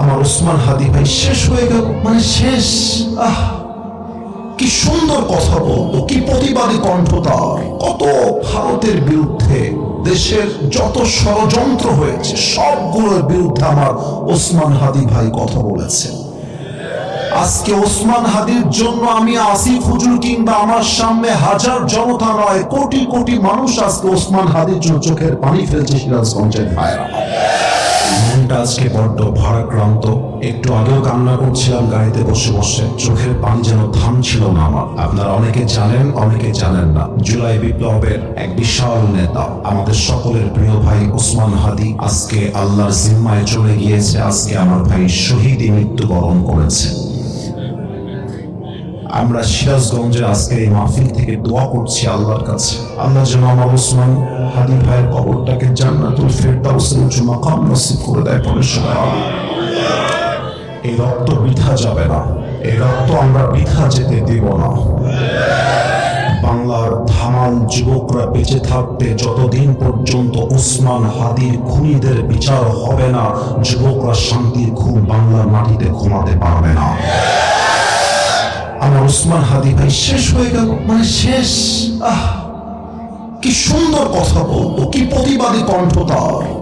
আমার ওসমান হাদি ভাই শেষ হয়ে গেল। মানে শেষ। আহ, কি সুন্দর কথা বলতো কি প্রতিবাদী কণ্ঠ তার। কত ভারতের বিরুদ্ধে দেশের যত ষড়যন্ত্র হয়েছে, সবগুলোর বিরুদ্ধে আমার ওসমান হাদি ভাই কথা বলেছেন আজকে ওসমান হাদির জন্য আমি আসিফ হুজুর কিংবা আমার সামনে হাজার জনতা নয়, কোটি কোটি মানুষ আজকে ওসমান হাদির জন্য চোখের পানি ফেলছে সিরাজগঞ্জের ভাইরা মনটা আজকে বড্ড ভারাক্রান্ত। একটু আগেও কান্না করছিলাম, গাড়িতে বসে বসে। চোখের পান যেন থাম ছিল না আমার। আপনারা অনেকে জানেন অনেকে জানেন না। জুলাই বিপ্লবের এক বিশাল নেতা, আমাদের সকলের প্রিয় ভাই ওসমান হাদি, আজকে আল্লাহর জিম্মায় চলে গিয়েছে। আজকে আমার ভাই শহীদই মৃত্যুবরণ করেছে। আমরা সিরাজগঞ্জে আজকে এই মাহফিল থেকে দোয়া করছি আল্লাহর কাছে। আল্লাহ যেন আমার ওসমান হাদি ভাইয়ের কবরটাকে জান্নাতুল ফেরদাউসের উঁচু মাকাম নসিব করে দেয় পরে আমিন। এই রক্ত বৃথা যাবে না। এই রক্ত আমরা বৃথা যেতে দেব না। বাংলার ধামাল যুবকরা বেঁচে থাকতে যতদিন পর্যন্ত উসমান হাদির খুনিদের বিচার হবে না, যুবকরা শান্তির ঘুম বাংলার মাটিতে ঘুমাতে আমার ওসমান হাদি ভাই, শেষ হয়ে গেল। মানে শেষ। আহ, কি সুন্দর কথা বলব, কি প্রতিবাদী কণ্ঠ তার।